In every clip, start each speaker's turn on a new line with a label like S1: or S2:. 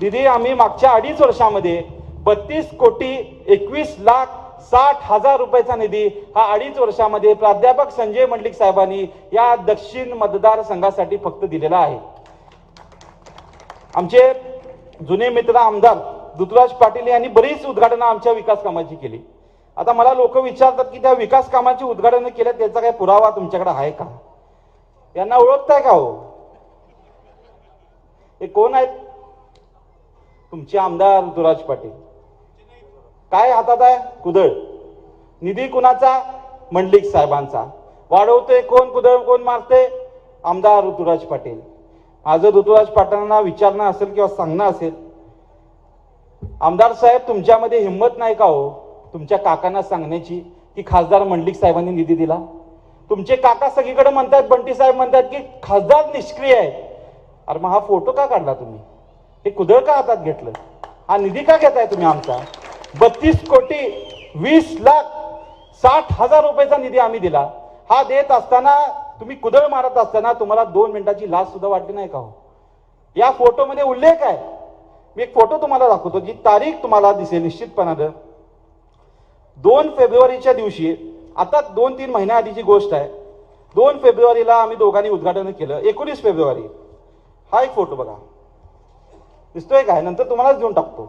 S1: दिदी आम्ही मागच्या अडीच वर्षामध्ये बत्तीस कोटी एकवीस लाख साठ हजार रुपयाचा निधी हा अडीच वर्षामध्ये प्राध्यापक संजय मंडलिक साहेबांनी या दक्षिण मतदारसंघासाठी फक्त दिलेला आहे. आमचे जुने मित्र आमदार ऋतुराज पाटील यांनी बरीच उद्घाटनं आमच्या विकास कामाची केली. आता मला लोक विचारतात की त्या विकास कामाची उद्घाटनं केल्या त्याचा काही पुरावा तुमच्याकडे आहे का? यांना ओळखताय का हो? हे कोण आहेत? तुमचे आमदार ऋतुराज पाटील. काय हातात आहे? कुदळ. निधी कुणाचा? मंडलिक साहेबांचा. वाढवते कोण कुदळ कोण मारते? आमदार ऋतुराज पाटील. माझं ऋतुराज पाटलांना विचारणं असेल किंवा सांगणं असेल आमदार साहेब तुमच्यामध्ये हिंमत नाही का हो? तुमच्या काकांना सांगण्याची की खासदार मंडलिक साहेबांनी निधी दिला? तुमचे काका सगळीकडे म्हणतात बंटी साहेब म्हणतात की खासदार निष्क्रिय आहे. अरे मग हा फोटो का काढला तुम्ही? हे कुदळ का हातात घेतलं? हा निधी का घेताय तुम्ही आमचा? बत्तीस कोटी वीस लाख साठ हजार रुपयाचा निधी आम्ही दिला. हा देत असताना तुम्ही कुदळ मारत असताना तुम्हाला दोन मिनिटाची लाच सुद्धा वाटली नाही का हो? या फोटोमध्ये उल्लेख आहे. मी एक फोटो तुम्हाला दाखवतो जी तारीख तुम्हाला दिसेल निश्चितपणानं. दोन फेब्रुवारीच्या दिवशी आता दोन तीन महिन्याआधीची गोष्ट आहे. दोन फेब्रुवारीला आम्ही दोघांनी उद्घाटन केलं एकोणीस फेब्रुवारी. हा एक फोटो बघा. दिसतोय काय? नंतर तुम्हालाच देऊन टाकतो.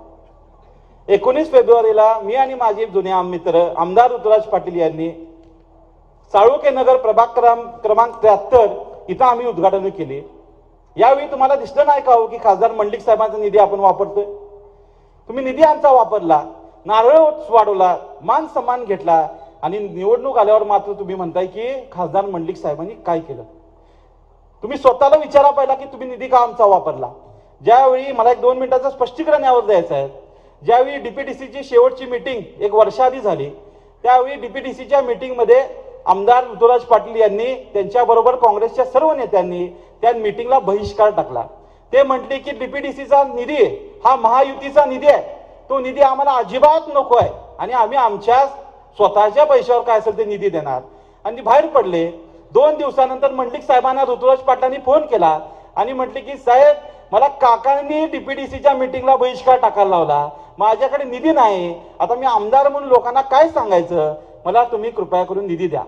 S1: एकोणीस फेब्रुवारीला मी आणि माझे जुने आम मित्र आमदार ऋतुराज पाटील यांनी साळुके नगर प्रभाग क्रमांक त्र्याहत्तर इथं आम्ही उद्घाटन केले. यावेळी तुम्हाला दिसलं नाही का हो की खासदार मंडलिक साहेबांचा निधी आपण वापरतोय? तुम्ही निधी आमचा वापरला नारळ वाढवला मान सन्मान घेतला आणि निवडणूक आल्यावर मात्र तुम्ही म्हणताय की खासदार मंडलिक साहेबांनी काय केलं? तुम्ही स्वतःला विचारा पाहिला की तुम्ही निधी का आमचा वापरला? ज्यावेळी मला एक दोन मिनिटाचं स्पष्टीकरण यावर द्यायचं आहे. ज्यावेळी डीपीडीसीची शेवटची मीटिंग एक वर्षाआधी झाली त्यावेळी डीपीडीसीच्या मीटिंगमध्ये आमदार ऋतुराज पाटील यांनी त्यांच्याबरोबर काँग्रेसच्या सर्व नेत्यांनी त्या मीटिंगला बहिष्कार टाकला. ते म्हटले की डीपीडीसीचा निधी आहे, हा महायुतीचा निधी आहे. तो निधी आम्हाला अजिबात नको आहे. आणि आम्ही आमच्या स्वतःच्या पैशावर काय असेल ते निधी देणार. आणि बाहेर पडले. दोन दिवसानंतर मंडलिक साहेबांना ऋतुराज पाटलांनी फोन केला आणि म्हटले की साहेब मला काकांनी डीपीडीसीच्या मिटिंगला बहिष्कार टाकायला लावला. माझ्याकडे निधी नाही. आता मी आमदार म्हणून लोकांना काय सांगायचं? मला तुम्ही कृपया करून निधी द्या.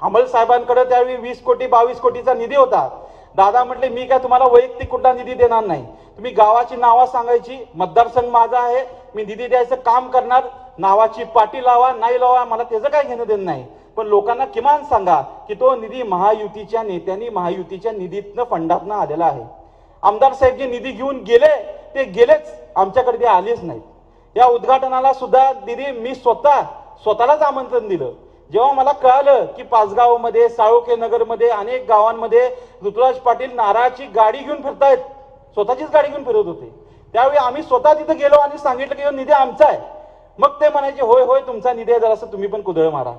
S1: अमल साहेबांकडे त्यावेळी वीस कोटी बावीस कोटीचा निधी होता. दादा म्हटले मी काय तुम्हाला वैयक्तिक कुठला निधी देणार नाही? तुम्ही गावाची नावं सांगायची. मतदारसंघ माझा आहे. मी निधी द्यायचं काम करणार. नावाची पाटी लावा नाही लावा मला त्याचं काय घेणं देणं नाही. पण लोकांना किमान सांगा की तो निधी महायुतीच्या नेत्यांनी महायुतीच्या निधीतनं फंडातनं आलेला आहे. आमदार साहेब जे निधी घेऊन गेले ते गेलेच. आमच्याकडे ते आलेच नाहीत. या उद्घाटनाला सुद्धा दिदी मी स्वतः स्वतःलाच आमंत्रण दिलं. जेव्हा मला कळालं की पाचगावमध्ये साळोखे नगरमध्ये अनेक गावांमध्ये ऋतुराज पाटील नारळाची गाडी घेऊन फिरतायत. स्वतःचीच गाडी घेऊन फिरत होते. त्यावेळी आम्ही स्वतः तिथं गेलो आणि सांगितलं की निधी आमचा आहे. मग ते म्हणायचे होय होय तुमचा निधी आहे जरासं तुम्ही पण कुदळ मारा.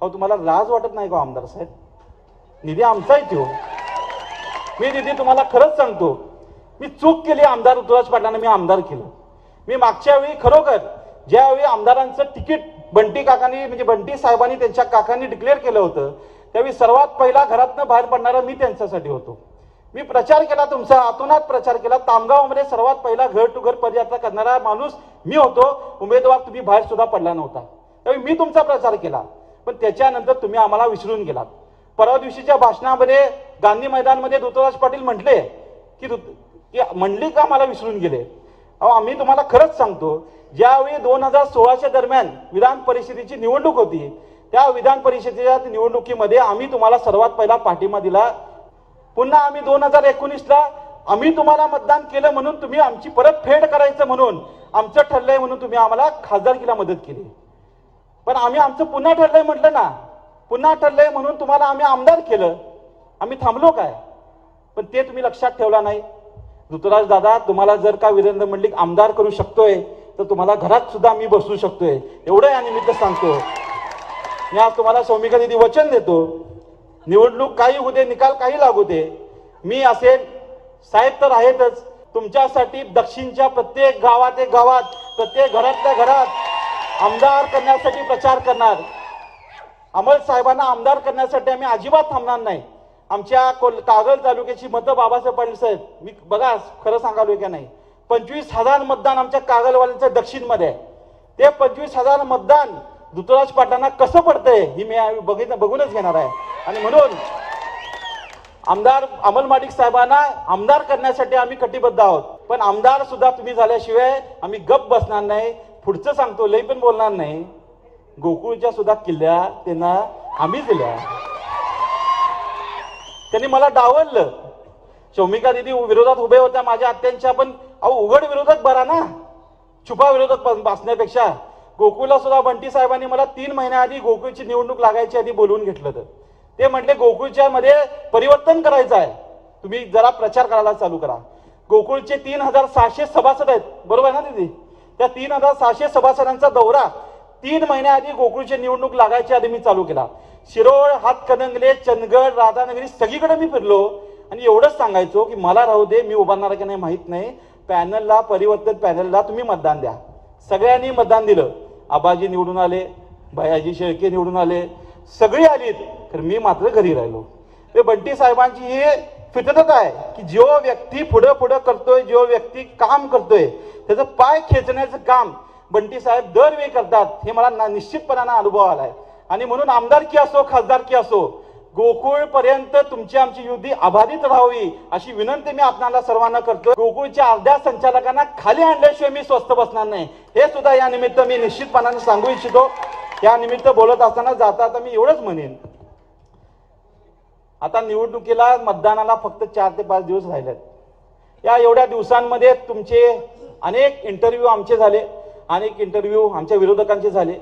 S1: अहो तुम्हाला लाज वाटत नाही का हो, आमदार साहेब? निधी आमचा आहे तो. मी दिदी तुम्हाला खरंच सांगतो मी चूक केली आमदार ऋतुराज पाटलांना मी आमदार केलं. मी मागच्या वेळी खरोखर ज्यावेळी आमदारांचं तिकीट बंटी काकांनी म्हणजे बंटी साहेबांनी त्यांच्या काकांनी डिक्लेअर केलं होतं त्यावेळी सर्वात पहिला घरातनं बाहेर पडणारा मी त्यांच्यासाठी होतो. मी प्रचार केला तुमचा आतोनात प्रचार केला. तामगावमध्ये सर्वात पहिला घर टू घर पदयात्रा करणारा माणूस मी होतो. उमेदवार तुम्ही बाहेर सुद्धा पडला नव्हता. त्यावेळी मी तुमचा प्रचार केला. पण त्याच्यानंतर तुम्ही आम्हाला विसरून गेलात. परवा दिवशीच्या भाषणामध्ये गांधी मैदानमध्ये ऋतुराज पाटील म्हटले की ऋतु की का आम्हाला विसरून गेले? अहो आम्ही तुम्हाला खरंच सांगतो ज्यावेळी दोन हजार सोळाच्या दरम्यान विधान परिषदेची निवडणूक होती त्या विधान परिषदेच्या निवडणुकीमध्ये आम्ही तुम्हाला सर्वात पहिला पाठिंबा दिला. पुन्हा आम्ही दोन हजार एकोणीसला आम्ही तुम्हाला मतदान केलं म्हणून तुम्ही आमची परत फेड करायचं म्हणून आमचं ठरलंय म्हणून तुम्ही आम्हाला खासदारकीला मदत केली. पण आम्ही आमचं पुन्हा ठरलंय म्हटलं ना पुन्हा ठरलंय म्हणून तुम्हाला आम्ही आमदार केलं. आम्ही थांबलो काय? पण ते तुम्ही लक्षात ठेवला नाही. ऋतुराज दादा तुम्हाला जर का वीरेंद्र मंडलिक आमदार करू शकतोय तर तुम्हाला घरात सुद्धा मी बसू शकतोय. एवढं या निमित्त सांगतो. मी आज तुम्हाला सौमिका दिदी वचन देतो. निवडणूक काही होऊ दे निकाल काही लागू दे. मी असेल साहेब तर आहेतच. तुमच्यासाठी दक्षिणच्या प्रत्येक गावात एक गावात प्रत्येक घरातल्या घरात आमदार करण्यासाठी प्रचार करणार. अमल साहेबांना आमदार करण्यासाठी आम्ही अजिबात थांबणार नाही. आमच्या कोल कागल तालुक्याची मतं बाबासाहेब पाटील साहेब. मी बघा खरं सांगालो का नाही? पंचवीस हजार मतदान आमच्या कागलवाल्यांचं दक्षिणमध्ये आहे. ते पंचवीस हजार मतदान ऋतुराज पाटलांना कसं पडतंय ही मी यावेळी बघित बघूनच घेणार आहे. आणि म्हणून आमदार अमल माडिक साहेबांना आमदार करण्यासाठी आम्ही कटिबद्ध आहोत. पण आमदार सुद्धा तुम्ही झाल्याशिवाय आम्ही गप बसणार नाही. पुढचं सांगतो लई पण बोलणार नाही. गोकुळच्या सुद्धा किल्ल्या त्यांना आम्ही दिल्या. त्यांनी मला डावललं. शौमिका दिदी विरोधात उभे होत्या माझ्या आत्यांच्या पण. अहो उघड विरोधात बरा ना. छुपा विरोधात बसण्यापेक्षा. गोकुळला सुद्धा बंटी साहेबांनी मला तीन महिन्याआधी गोकुळची निवडणूक लागायची आधी बोलवून घेतलं तर ते म्हटले गोकुळच्या मध्ये परिवर्तन करायचं आहे. तुम्ही जरा प्रचार करायला चालू करा. गोकुळचे तीन हजार सहाशे सभासद आहेत. बरोबर आहे ना दिदी? त्या तीन हजार सहाशे सभासदांचा दौरा तीन महिन्याआधी गोकुळची निवडणूक लागायची आधी मी चालू केला. शिरोळ हातकणंगले चंदगड राधानगरी सगळीकडे मी फिरलो. आणि एवढंच सांगायचो की मला राहू दे मी उभारणार की नाही माहीत नाही. पॅनलला परिवर्तन पॅनलला तुम्ही मतदान द्या. सगळ्यांनी मतदान दिलं. आबाजी निवडून आले भयाजी शेळके निवडून आले. सगळी आलीत तर मी मात्र घरी राहिलो. ते बंटी साहेबांची ही फितरत आहे की जो व्यक्ती पुढं पुढं करतोय जो व्यक्ती काम करतोय त्याचं पाय खेचण्याचं काम बंटी साहेब दरवेळी करतात हे मला ना- निश्चितपणानं अनुभव आलाय. आणि म्हणून आमदारकी असो खासदारकी असो गोकुळ पर्यंत तुमची आमची युती अबाधित राहावी अशी विनंती मी आपणाला सर्वांना करतो गोकुळच्या अर्ध्या संचालकांना खाली आणल्याशिवाय मी स्वस्थ बसणार नाही. हे सुद्धा या निमित्त मी निश्चितपणाने सांगू इच्छितो. या निमित्त बोलत असताना जाता आता मी एवढंच म्हणेन. आता निवडणुकीला मतदानाला फक्त चार ते पाच दिवस राहिलेत. या एवढ्या दिवसांमध्ये तुमचे अनेक इंटरव्ह्यू आमचे झाले. अनेक इंटरव्ह्यू आमच्या विरोधकांचे झाले.